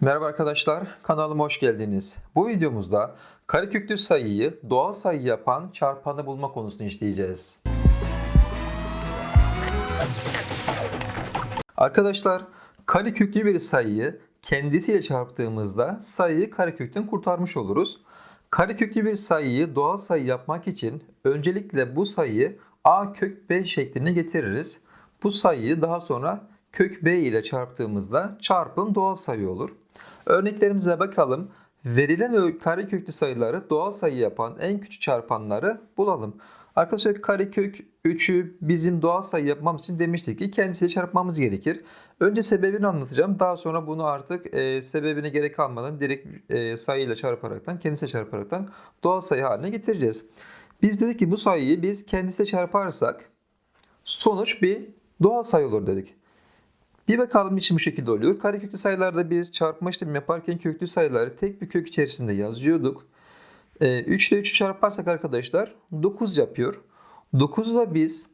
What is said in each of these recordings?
Merhaba arkadaşlar, kanalıma hoş geldiniz. Bu videomuzda kareköklü sayıyı doğal sayı yapan çarpanı bulma konusunu işleyeceğiz. Arkadaşlar, kareköklü bir sayıyı kendisiyle çarptığımızda sayıyı karekökten kurtarmış oluruz. Kareköklü bir sayıyı doğal sayı yapmak için öncelikle bu sayıyı a kök b şekline getiririz. Bu sayıyı daha sonra kök b ile çarptığımızda çarpım doğal sayı olur. Örneklerimize bakalım. Verilen kareköklü sayıları doğal sayı yapan en küçük çarpanları bulalım. Arkadaşlar karekök 3'ü bizim doğal sayı yapmamız için demiştik ki kendisiyle çarpmamız gerekir. Önce sebebini anlatacağım. Daha sonra bunu artık e, sebebine gerek kalmadan direkt e, sayıyla çarparaktan, kendisiyle çarparaktan doğal sayı haline getireceğiz. Biz dedik ki bu sayıyı biz kendisiyle çarparsak sonuç bir doğal sayı olur dedik. Bir bakalım için bu şekilde oluyor. Kareköklü sayılarda biz çarpma işlemi yaparken köklü sayıları tek bir kök içerisinde yazıyorduk. Ee, 3 ile 3'ü çarparsak arkadaşlar 9 yapıyor. 9'u da biz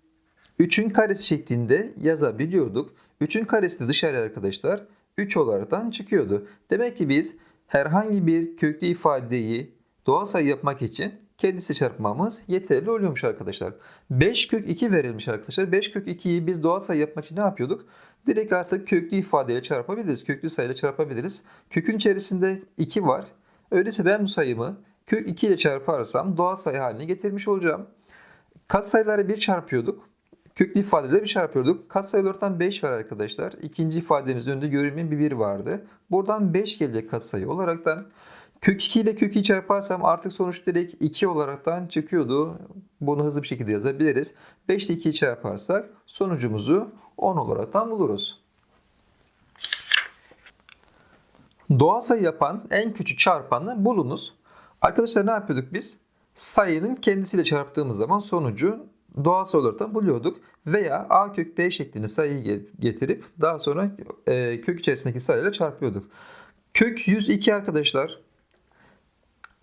3'ün karesi şeklinde yazabiliyorduk. 3'ün karesi de dışarı arkadaşlar 3 olaraktan çıkıyordu. Demek ki biz herhangi bir köklü ifadeyi doğal sayı yapmak için kendisi çarpmamız yeterli oluyormuş arkadaşlar. 5 kök 2 verilmiş arkadaşlar. 5 kök 2'yi biz doğal sayı yapmak için ne yapıyorduk? Direkt artık köklü ifadeyle çarpabiliriz. Köklü sayıyla çarpabiliriz. Kökün içerisinde 2 var. Öyleyse ben bu sayımı kök 2 ile çarparsam doğal sayı haline getirmiş olacağım. Katsayıları 1 çarpıyorduk. Köklü ifadeleri bir çarpıyorduk. Katsayılardan 5 var arkadaşlar. İkinci ifademizin önünde görünmeyen bir 1 vardı. Buradan 5 gelecek katsayı olaraktan. Kök 2 ile kök 2'yi çarparsam artık sonuç direkt 2 olaraktan çıkıyordu. Bunu hızlı bir şekilde yazabiliriz. 5 ile 2'yi çarparsak sonucumuzu 10 olaraktan buluruz. Doğal sayı yapan en küçük çarpanı bulunuz. Arkadaşlar ne yapıyorduk biz? Sayının kendisiyle çarptığımız zaman sonucu doğal sayı olarak buluyorduk. Veya a kök b şeklinde sayıyı getirip daha sonra e, kök içerisindeki sayıyla çarpıyorduk. Kök 102 arkadaşlar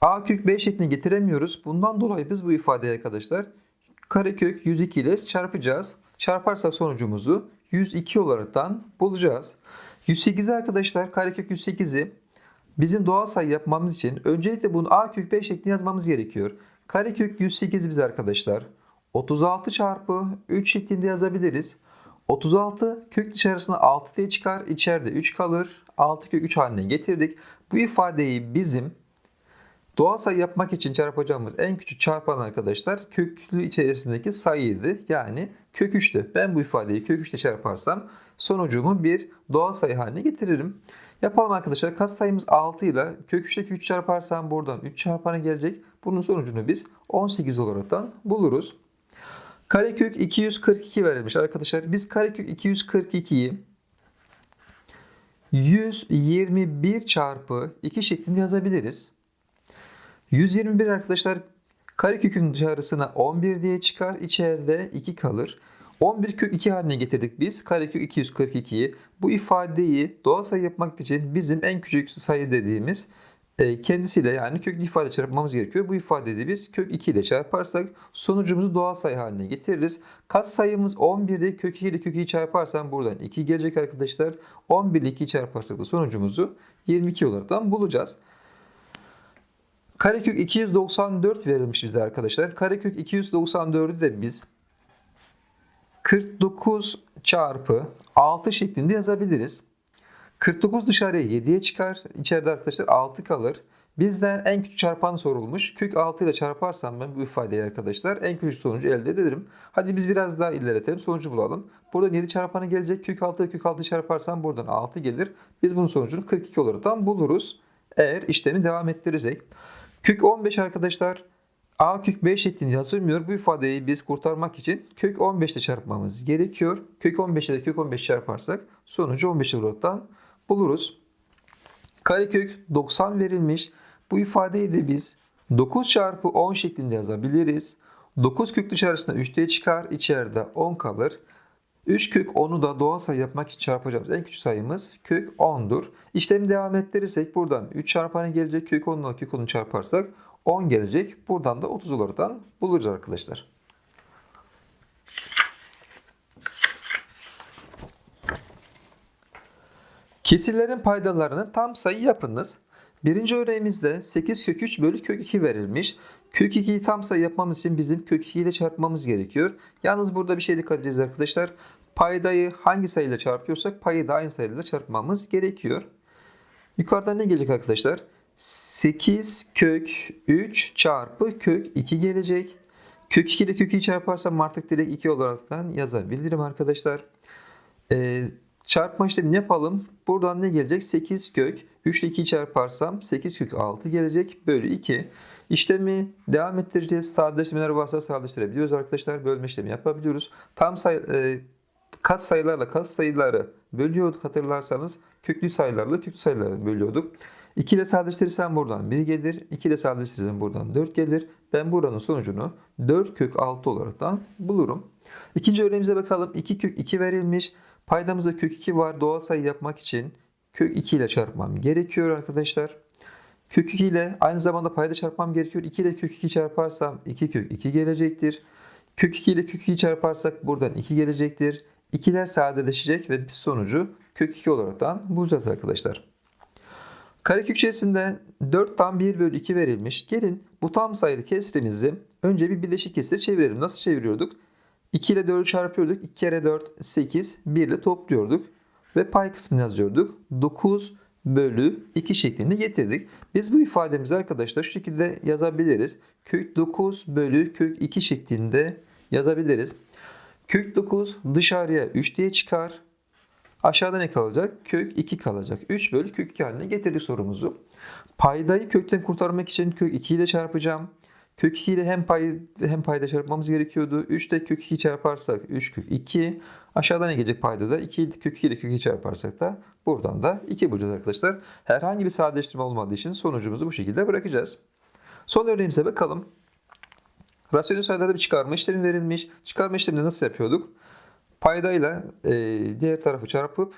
a kök b şeklinde getiremiyoruz. Bundan dolayı biz bu ifadeyi arkadaşlar karekök 102 ile çarpacağız. Çarparsak sonucumuzu 102 olaraktan bulacağız. 108'i arkadaşlar karekök 108'i bizim doğal sayı yapmamız için öncelikle bunu a kök b şeklinde yazmamız gerekiyor. Karekök 108 biz arkadaşlar 36 çarpı 3 şeklinde yazabiliriz. 36 kök dışarısına 6 diye çıkar. içeride 3 kalır. 6 kök 3 haline getirdik. Bu ifadeyi bizim Doğal sayı yapmak için çarpacağımız en küçük çarpan arkadaşlar köklü içerisindeki sayıydı. Yani kök 3'tü. Ben bu ifadeyi kök 3 ile çarparsam sonucumu bir doğal sayı haline getiririm. Yapalım arkadaşlar. Kat sayımız 6 ile kök 3 ile 3 çarparsam buradan 3 çarpanı gelecek. Bunun sonucunu biz 18 olaraktan buluruz. Karekök 242 verilmiş arkadaşlar. Biz karekök 242'yi 121 çarpı 2 şeklinde yazabiliriz. 121 arkadaşlar karekökün dışarısına 11 diye çıkar. içeride 2 kalır. 11 kök 2 haline getirdik biz. Karekök 242'yi. Bu ifadeyi doğal sayı yapmak için bizim en küçük sayı dediğimiz e, kendisiyle yani köklü ifade çarpmamız gerekiyor. Bu ifadeyi biz kök 2 ile çarparsak sonucumuzu doğal sayı haline getiririz. Kat sayımız 11'de kök 2 ile kök 2'yi çarparsam buradan 2 gelecek arkadaşlar. 11 ile 2'yi çarparsak da sonucumuzu 22 olarak bulacağız. Karekök 294 verilmiş bize arkadaşlar. Karekök 294'ü de biz 49 çarpı 6 şeklinde yazabiliriz. 49 dışarıya 7'ye çıkar. İçeride arkadaşlar 6 kalır. Bizden en küçük çarpan sorulmuş. Kök 6 ile çarparsam ben bu ifadeyi arkadaşlar en küçük sonucu elde ederim. Hadi biz biraz daha ilerletelim. Sonucu bulalım. Burada 7 çarpanı gelecek. Kök 6 ile kök 6 çarparsam buradan 6 gelir. Biz bunun sonucunu 42 olarak buluruz. Eğer işlemi devam ettirirsek. Kök 15 arkadaşlar a kök 5 şeklinde yazılmıyor. Bu ifadeyi biz kurtarmak için kök 15 ile çarpmamız gerekiyor. Kök 15 ile kök 15 çarparsak sonucu 15 olaraktan buluruz. Karekök 90 verilmiş. Bu ifadeyi de biz 9 çarpı 10 şeklinde yazabiliriz. 9 kök dışarısına 3 diye çıkar. içeride 10 kalır. 3 kök 10'u da doğal sayı yapmak için çarpacağımız en küçük sayımız kök 10'dur. İşlemi devam ettirirsek buradan 3 çarpanı gelecek. Kök 10'la kök 10'u çarparsak 10 gelecek. Buradan da 30 olaraktan buluruz arkadaşlar. Kesirlerin paydalarını tam sayı yapınız. Birinci örneğimizde 8 kök 3 bölü kök 2 verilmiş. Kök 2'yi tam sayı yapmamız için bizim kök 2 ile çarpmamız gerekiyor. Yalnız burada bir şey dikkat edeceğiz arkadaşlar. Paydayı hangi sayıyla çarpıyorsak payı da aynı sayıyla çarpmamız gerekiyor. Yukarıdan ne gelecek arkadaşlar? 8 kök 3 çarpı kök 2 gelecek. Kök 2 ile kök 2'yi çarparsam artık direkt 2 olaraktan yazabilirim arkadaşlar. Ee, çarpma işlemi yapalım. Buradan ne gelecek? 8 kök 3 ile 2'yi çarparsam 8 kök 6 gelecek. Bölü 2. İşlemi devam ettireceğiz. Sadeleştirmeler varsa sadeleştirebiliyoruz arkadaşlar. Bölme işlemi yapabiliyoruz. Tam sayı, e, kat sayılarla kat sayıları bölüyorduk hatırlarsanız. Köklü sayılarla köklü sayıları bölüyorduk. 2 ile sadeleştirirsem buradan 1 gelir. 2 ile sadeleştirirsem buradan 4 gelir. Ben buranın sonucunu 4 kök 6 olaraktan bulurum. İkinci örneğimize bakalım. 2 kök 2 verilmiş. Paydamızda kök 2 var. Doğal sayı yapmak için kök 2 ile çarpmam gerekiyor arkadaşlar. Kök 2 ile aynı zamanda payda çarpmam gerekiyor. 2 ile kök 2 çarparsam 2 kök 2 gelecektir. Kök 2 ile kök 2'yi çarparsak buradan 2 gelecektir. 2'ler sadeleşecek ve biz sonucu kök 2 olaraktan bulacağız arkadaşlar. Karekök içerisinde 4 tam 1 bölü 2 verilmiş. Gelin bu tam sayılı kesrimizi önce bir bileşik kesire çevirelim. Nasıl çeviriyorduk? 2 ile 4'ü çarpıyorduk. 2 kere 4 8. 1 ile topluyorduk. Ve pay kısmını yazıyorduk. 9 bölü 2 şeklinde getirdik. Biz bu ifademizi arkadaşlar şu şekilde yazabiliriz. Kök 9 bölü kök 2 şeklinde yazabiliriz. Kök 9 dışarıya 3 diye çıkar. Aşağıda ne kalacak? Kök 2 kalacak. 3 bölü kök 2 haline getirdik sorumuzu. Paydayı kökten kurtarmak için kök 2 ile çarpacağım. Kök 2 ile hem pay hem payda çarpmamız gerekiyordu. 3 de kök 2 çarparsak 3 kök 2. Aşağıda ne gelecek payda da? 2 kök 2 ile kök 2 çarparsak da buradan da 2 bulacağız arkadaşlar. Herhangi bir sadeleştirme olmadığı için sonucumuzu bu şekilde bırakacağız. Son örneğimize bakalım. Rasyonel sayılarda bir çıkarma işlemi verilmiş. Çıkarma işlemini nasıl yapıyorduk? Paydayla e, diğer tarafı çarpıp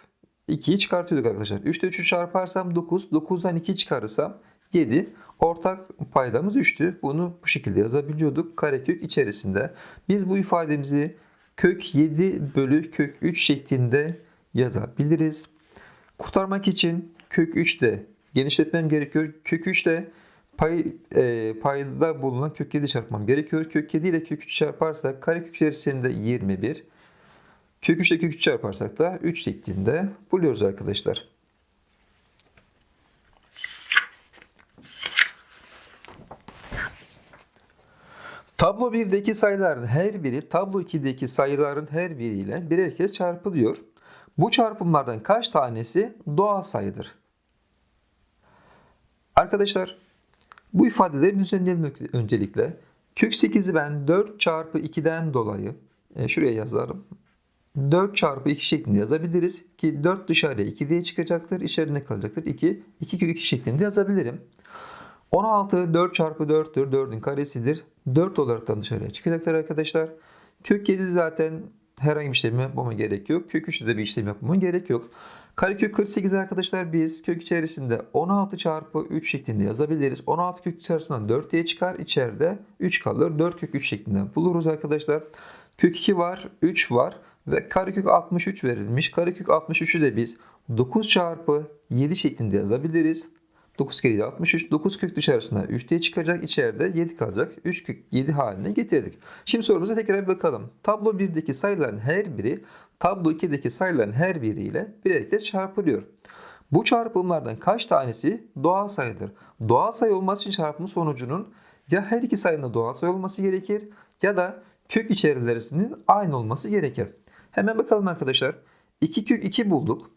2'yi çıkartıyorduk arkadaşlar. 3'te 3'ü çarparsam 9. 9'dan 2'yi çıkarırsam 7. Ortak paydamız 3'tü. Bunu bu şekilde yazabiliyorduk karekök içerisinde. Biz bu ifademizi kök 7 bölü kök 3 şeklinde yazabiliriz. Kurtarmak için kök 3'te genişletmem gerekiyor. Kök 3'te pay, e, payda bulunan kök 7 çarpmam gerekiyor. Kök 7 ile kök 3 çarparsak karekök içerisinde 21. Kök 3 ile kök 3 çarparsak da 3 şeklinde buluyoruz arkadaşlar. Tablo 1'deki sayıların her biri tablo 2'deki sayıların her biriyle birer kez çarpılıyor. Bu çarpımlardan kaç tanesi doğal sayıdır? Arkadaşlar bu ifadeleri düzenleyelim öncelikle. Kök 8'i ben 4 çarpı 2'den dolayı e, şuraya yazarım. 4 çarpı 2 şeklinde yazabiliriz. Ki 4 dışarıya 2 diye çıkacaktır. İçeride kalacaktır? 2. 2 kök 2 şeklinde yazabilirim. 16 4 çarpı 4'tür. 4'ün karesidir. 4 olaraktan dışarıya çıkacaktır arkadaşlar. Kök 7 zaten herhangi bir işlem yapmama gerek yok. Kök 3'te de bir işlem yapmama gerek yok. Karekök 48 arkadaşlar biz kök içerisinde 16 çarpı 3 şeklinde yazabiliriz. 16 kök içerisinden 4 diye çıkar. İçeride 3 kalır. 4 kök 3 şeklinde buluruz arkadaşlar. Kök 2 var, 3 var ve karekök 63 verilmiş. Karekök 63'ü de biz 9 çarpı 7 şeklinde yazabiliriz. 9 kere 7 63. 9 kök dışarısına 3 diye çıkacak. içeride 7 kalacak. 3 kök 7 haline getirdik. Şimdi sorumuza tekrar bir bakalım. Tablo 1'deki sayıların her biri tablo 2'deki sayıların her biriyle birer kez çarpılıyor. Bu çarpımlardan kaç tanesi doğal sayıdır? Doğal sayı olması için çarpım sonucunun ya her iki sayının doğal sayı olması gerekir ya da kök içerilerinin aynı olması gerekir. Hemen bakalım arkadaşlar. 2 kök 2 bulduk.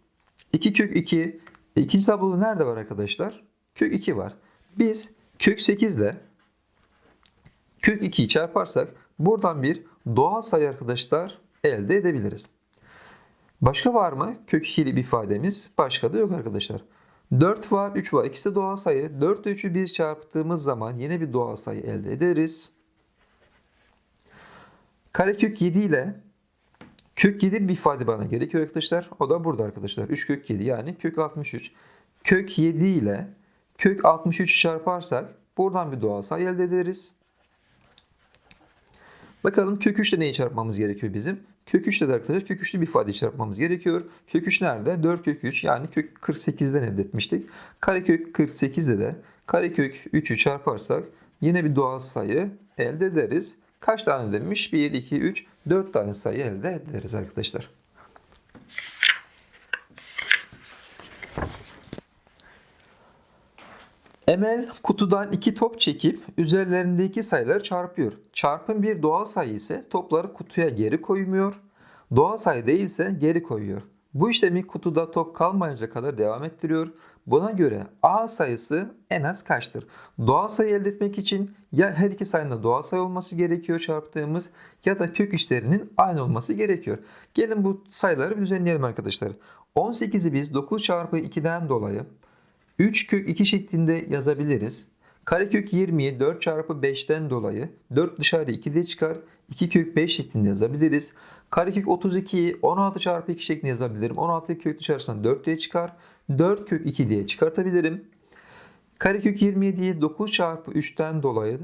2 kök 2 ikinci tabloda nerede var arkadaşlar? Kök 2 var. Biz kök 8 ile kök 2'yi çarparsak buradan bir doğal sayı arkadaşlar elde edebiliriz. Başka var mı? Kök 2'li bir ifademiz. Başka da yok arkadaşlar. 4 var, 3 var. İkisi doğal sayı. 4 ile 3'ü biz çarptığımız zaman yine bir doğal sayı elde ederiz. Karekök 7 ile kök 7 bir ifade bana gerekiyor arkadaşlar. O da burada arkadaşlar. 3 kök 7 yani kök 63. Kök 7 ile kök 63 çarparsak buradan bir doğal sayı elde ederiz. Bakalım kök 3 ile neyi çarpmamız gerekiyor bizim? Kök 3 de arkadaşlar kök 3'lü bir ifade çarpmamız gerekiyor. Kök 3 nerede? 4 kök 3 yani kök 48'den elde etmiştik. Karekök 48'de de karekök 3'ü çarparsak yine bir doğal sayı elde ederiz. Kaç tane demiş? 1, 2, 3, 4 tane sayı elde ederiz arkadaşlar. Emel kutudan iki top çekip üzerlerindeki sayıları çarpıyor. Çarpım bir doğal sayı ise topları kutuya geri koymuyor. Doğal sayı değilse geri koyuyor. Bu işlemi kutuda top kalmayınca kadar devam ettiriyor. Buna göre A sayısı en az kaçtır? Doğal sayı elde etmek için ya her iki sayının doğal sayı olması gerekiyor çarptığımız ya da kök işlerinin aynı olması gerekiyor. Gelin bu sayıları bir düzenleyelim arkadaşlar. 18'i biz 9 çarpı 2'den dolayı 3 kök 2 şeklinde yazabiliriz. Karekök 20'yi 4 çarpı 5'ten dolayı 4 dışarı 2 diye çıkar. 2 kök 5 şeklinde yazabiliriz. Karekök 32'yi 16 çarpı 2 şeklinde yazabilirim. 16 kök dışarısından 4 diye çıkar. 4 kök 2 diye çıkartabilirim. Karekök 27'yi 9 çarpı 3'ten dolayı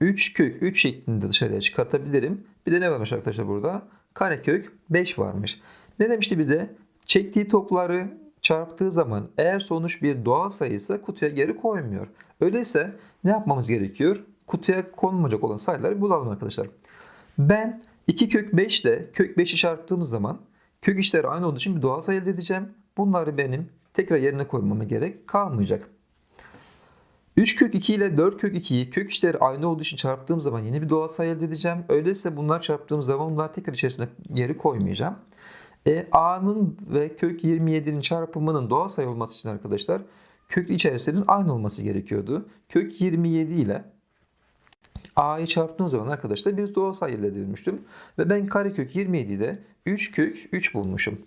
3 kök 3 şeklinde dışarıya çıkartabilirim. Bir de ne varmış arkadaşlar burada? Karekök 5 varmış. Ne demişti bize? Çektiği topları çarptığı zaman eğer sonuç bir doğal sayıysa kutuya geri koymuyor. Öyleyse ne yapmamız gerekiyor? Kutuya konmayacak olan sayıları bulalım arkadaşlar. Ben 2 kök 5 ile kök 5'i çarptığımız zaman kök işleri aynı olduğu için bir doğal sayı elde edeceğim. Bunları benim tekrar yerine koymama gerek kalmayacak. 3 kök 2 ile 4 kök 2'yi kök işleri aynı olduğu için çarptığım zaman yeni bir doğal sayı elde edeceğim. Öyleyse bunlar çarptığım zaman bunlar tekrar içerisine geri koymayacağım. E, A'nın ve kök 27'nin çarpımının doğal sayı olması için arkadaşlar kök içerisinin aynı olması gerekiyordu. Kök 27 ile A'yı çarptığım zaman arkadaşlar bir doğal sayı elde edilmiştim. Ve ben karekök 27'de 3 kök 3 bulmuşum.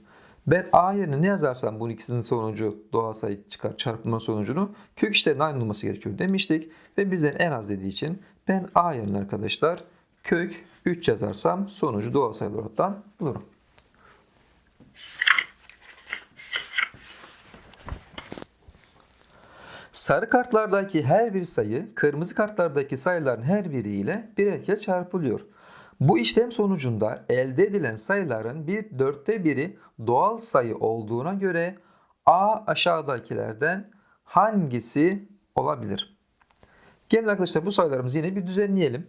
Ben A yerine ne yazarsam bunun ikisinin sonucu doğal sayı çıkar çarpma sonucunu kök işlerin aynı olması gerekiyor demiştik. Ve bizden en az dediği için ben A yerine arkadaşlar kök 3 yazarsam sonucu doğal sayı olaraktan bulurum. Sarı kartlardaki her bir sayı kırmızı kartlardaki sayıların her biriyle birer kez çarpılıyor. Bu işlem sonucunda elde edilen sayıların bir dörtte biri doğal sayı olduğuna göre A aşağıdakilerden hangisi olabilir? Gelin arkadaşlar bu sayılarımızı yine bir düzenleyelim.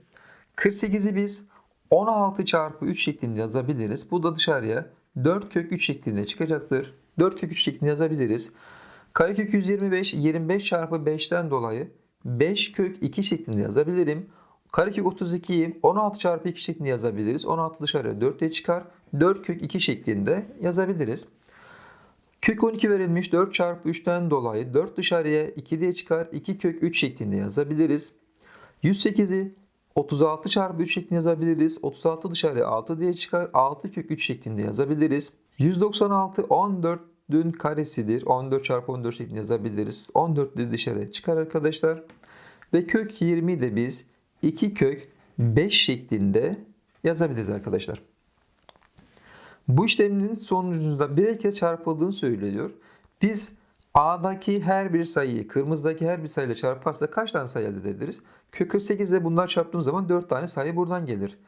48'i biz 16 çarpı 3 şeklinde yazabiliriz. Bu da dışarıya 4 kök 3 şeklinde çıkacaktır. 4 kök 3 şeklinde yazabiliriz. Karekök 125 25 çarpı 5'ten dolayı 5 kök 2 şeklinde yazabilirim. Karekök 32'yi 16 çarpı 2 şeklinde yazabiliriz. 16 dışarıya 4 diye çıkar. 4 kök 2 şeklinde yazabiliriz. Kök 12 verilmiş 4 çarpı 3'ten dolayı 4 dışarıya 2 diye çıkar. 2 kök 3 şeklinde yazabiliriz. 108'i 36 çarpı 3 şeklinde yazabiliriz. 36 dışarıya 6 diye çıkar. 6 kök 3 şeklinde yazabiliriz. 196 14 dün karesidir. 14 çarpı 14 şeklinde yazabiliriz. 14 de dışarıya çıkar arkadaşlar. Ve kök 20 de biz 2 kök 5 şeklinde yazabiliriz arkadaşlar. Bu işlemin sonucunda bir kez çarpıldığını söylüyor. Biz A'daki her bir sayıyı kırmızıdaki her bir sayıyla çarparsak kaç tane sayı elde edebiliriz? Kök 48 ile bunlar çarptığımız zaman 4 tane sayı buradan gelir.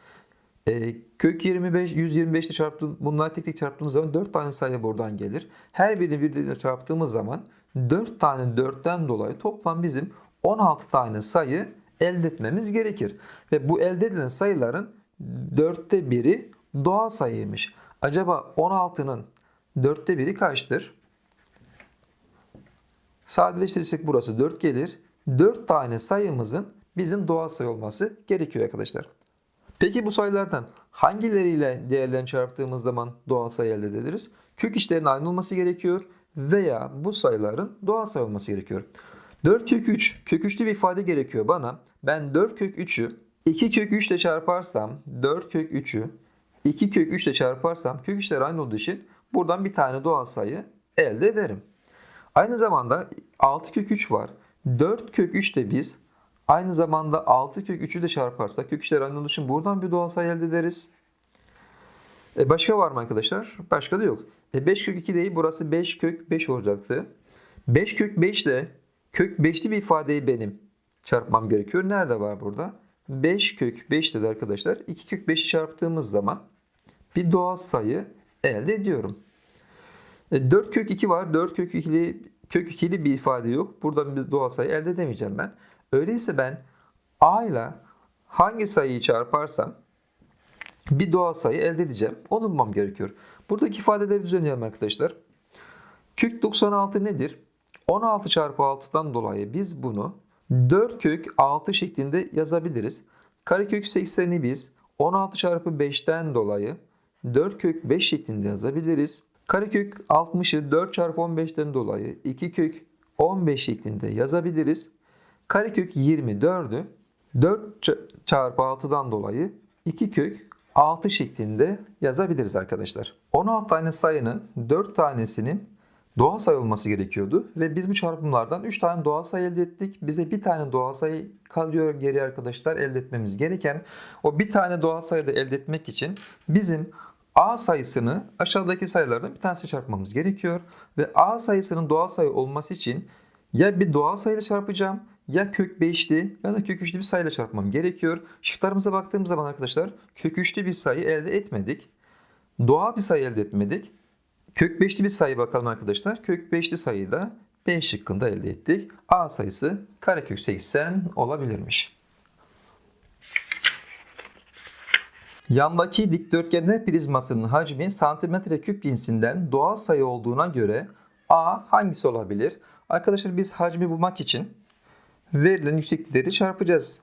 E, kök 25, 125 ile çarptığım, bunlar tek tek çarptığımız zaman 4 tane sayı buradan gelir. Her birini birbirine çarptığımız zaman 4 tane 4'ten dolayı toplam bizim 16 tane sayı elde etmemiz gerekir. Ve bu elde edilen sayıların 4'te biri doğal sayıymış. Acaba 16'nın 4'te biri kaçtır? Sadeleştirirsek burası 4 gelir. 4 tane sayımızın bizim doğal sayı olması gerekiyor arkadaşlar. Peki bu sayılardan hangileriyle değerlerini çarptığımız zaman doğal sayı elde ederiz? Kök işlerin aynı olması gerekiyor veya bu sayıların doğal sayı olması gerekiyor. 4 kök 3 kök 3'lü bir ifade gerekiyor bana. Ben 4 kök 3'ü 2 kök 3 ile çarparsam 4 kök 3'ü 2 kök 3 ile çarparsam kök işler aynı olduğu için buradan bir tane doğal sayı elde ederim. Aynı zamanda 6 kök 3 var. 4 kök 3 de biz aynı zamanda 6 kök 3'ü de çarparsak kök işler aynı olduğu için buradan bir doğal sayı elde ederiz. E başka var mı arkadaşlar? Başka da yok. E 5 kök 2 değil burası 5 kök 5 olacaktı. 5 kök 5 ile kök 5'li bir ifadeyi benim çarpmam gerekiyor. Nerede var burada? 5 kök 5 dedi arkadaşlar. 2 kök 5'i çarptığımız zaman bir doğal sayı elde ediyorum. E, 4 kök 2 var. 4 kök 2'li kök 2'li bir ifade yok. Buradan bir doğal sayı elde edemeyeceğim ben. Öyleyse ben a ile hangi sayıyı çarparsam bir doğal sayı elde edeceğim. Onu bulmam gerekiyor. Buradaki ifadeleri düzenleyelim arkadaşlar. Kök 96 nedir? 16 çarpı 6'dan dolayı biz bunu 4 kök 6 şeklinde yazabiliriz. Karekök 80'i biz 16 çarpı 5'ten dolayı 4 kök 5 şeklinde yazabiliriz. Karekök 60'ı 4 çarpı 15'ten dolayı 2 kök 15 şeklinde yazabiliriz. Karekök 24'ü 4 ç- çarpı 6'dan dolayı 2 kök 6 şeklinde yazabiliriz arkadaşlar. 16 tane sayının 4 tanesinin doğal sayı olması gerekiyordu ve biz bu çarpımlardan 3 tane doğal sayı elde ettik. Bize bir tane doğal sayı kalıyor geri arkadaşlar elde etmemiz gereken. O bir tane doğal sayı da elde etmek için bizim A sayısını aşağıdaki sayılardan bir tanesi çarpmamız gerekiyor. Ve A sayısının doğal sayı olması için ya bir doğal sayıyla çarpacağım ya kök 5'li ya da kök 3'lü bir sayıyla çarpmam gerekiyor. Şıklarımıza baktığımız zaman arkadaşlar kök 3'lü bir sayı elde etmedik. Doğal bir sayı elde etmedik. Kök 5'li bir sayı bakalım arkadaşlar. Kök 5'li sayıyı da B şıkkında elde ettik. A sayısı karekök 80 olabilirmiş. Yandaki dikdörtgenler prizmasının hacmi santimetre küp cinsinden doğal sayı olduğuna göre A hangisi olabilir? Arkadaşlar biz hacmi bulmak için verilen yükseklikleri çarpacağız.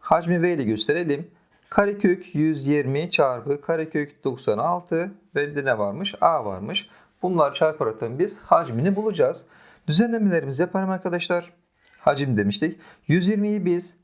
Hacmi V ile gösterelim. Karekök 120 çarpı karekök 96 ve de ne varmış? A varmış. Bunlar çarparak biz hacmini bulacağız. Düzenlemelerimizi yapalım arkadaşlar. Hacim demiştik. 120'yi biz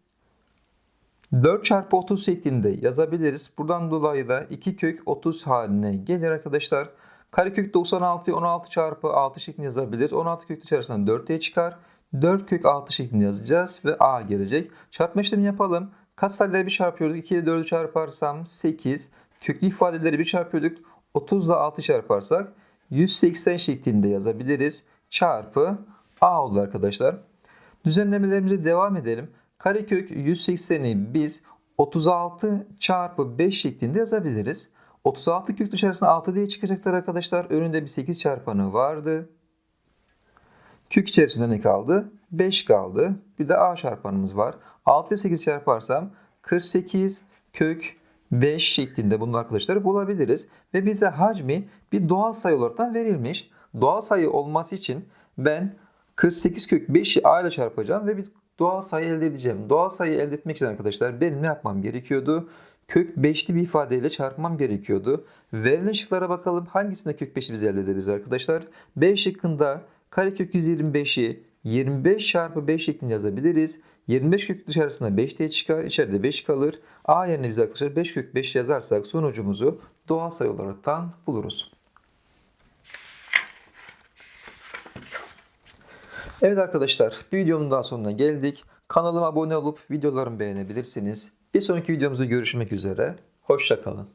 4 çarpı 30 şeklinde yazabiliriz. Buradan dolayı da 2 kök 30 haline gelir arkadaşlar. Karekök 96'yı 16 çarpı 6 şeklinde yazabiliriz. 16 kök içerisinden 4 diye çıkar. 4 kök 6 şeklinde yazacağız ve a gelecek. Çarpma işlemi yapalım. Katsayıları bir çarpıyorduk. 2 ile 4'ü çarparsam 8. Köklü ifadeleri bir çarpıyorduk. 30 ile 6 çarparsak 180 şeklinde yazabiliriz. Çarpı a oldu arkadaşlar. Düzenlemelerimize devam edelim. Karekök 180'i biz 36 çarpı 5 şeklinde yazabiliriz. 36 kök dışarısına 6 diye çıkacaklar arkadaşlar. Önünde bir 8 çarpanı vardı. Kök içerisinde ne kaldı? 5 kaldı. Bir de a çarpanımız var. 6 ile 8 çarparsam 48 kök 5 şeklinde bunu arkadaşlar bulabiliriz. Ve bize hacmi bir doğal sayı olarak verilmiş. Doğal sayı olması için ben 48 kök 5'i a ile çarpacağım ve bir doğal sayı elde edeceğim. Doğal sayı elde etmek için arkadaşlar benim ne yapmam gerekiyordu? Kök 5'li bir ifadeyle çarpmam gerekiyordu. Verilen şıklara bakalım hangisinde kök 5'i biz elde edebiliriz arkadaşlar? B şıkkında karekök 125'i 25 çarpı 5 şeklinde yazabiliriz. 25 kök dışarısına 5 diye çıkar. içeride 5 kalır. A yerine biz arkadaşlar 5 kök 5 yazarsak sonucumuzu doğal sayı olaraktan buluruz. Evet arkadaşlar bir videomun daha sonuna geldik. Kanalıma abone olup videolarımı beğenebilirsiniz. Bir sonraki videomuzda görüşmek üzere. Hoşçakalın.